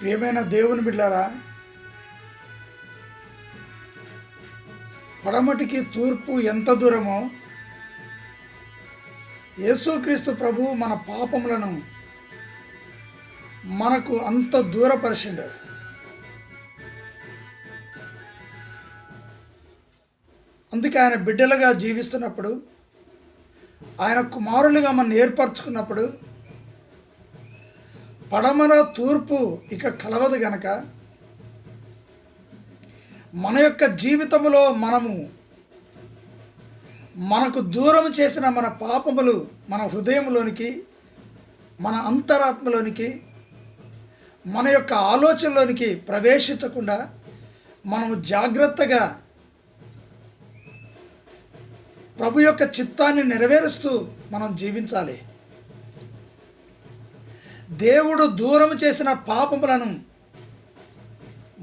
ప్రియమైన దేవుని బిడ్డారా పడమటికి తూర్పు ఎంత దూరమో యేసుక్రీస్తు ప్రభు మన పాపములను మనకు అంత దూరపరిచిండు. అందుకే ఆయన బిడ్డలుగా జీవిస్తున్నప్పుడు ఆయన కుమారులుగా మనం ఏర్పరచుకున్నప్పుడు పడమర తూర్పు ఇక కలవదు గనక. మన యొక్క జీవితంలో మనము మనకు దూరం చేసిన మన పాపములు మన హృదయంలోనికి మన అంతరాత్మలోనికి మన యొక్క ఆలోచనలోనికి ప్రవేశించకుండా మనము జాగ్రత్తగా ప్రభు యొక్క చిత్తాన్ని నెరవేరుస్తూ మనం జీవించాలి. దేవుడు దూరం చేసిన పాపములను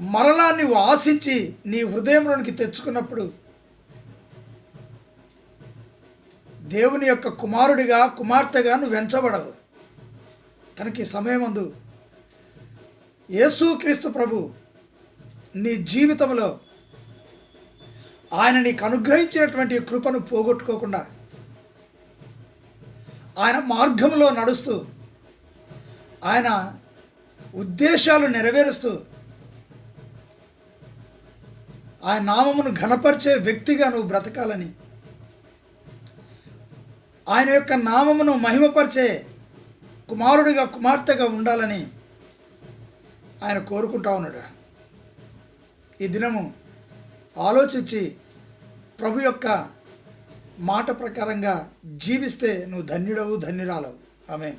మరలా నీవు ఆశించి నీ హృదయంలోనికి తెచ్చుకున్నప్పుడు దేవుని యొక్క కుమారుడిగా కుమార్తెగా నువ్వు వెంచబడవు కనుక ఈ సమయమందు యేసుక్రీస్తు ప్రభు నీ జీవితంలో ఆయన నీకు అనుగ్రహించినటువంటి కృపను పోగొట్టుకోకుండా ఆయన మార్గంలో నడుస్తూ ఆయన ఉద్దేశాలు నెరవేరుస్తూ ఆయన నామమును ఘనపరిచే వ్యక్తిగా నువ్వు బ్రతకాలని. ఆయన యొక్క నామమును మహిమపరిచే కుమారుడిగా కుమార్తెగా ఉండాలని ఆయన కోరుకుంటా ఉన్నాడు. ఈ దినము ఆలోచించి ప్రభు యొక్క మాట ప్రకారంగా జీవిస్తే నువ్వు ధన్యుడవు ధన్యురాలవు. ఆమె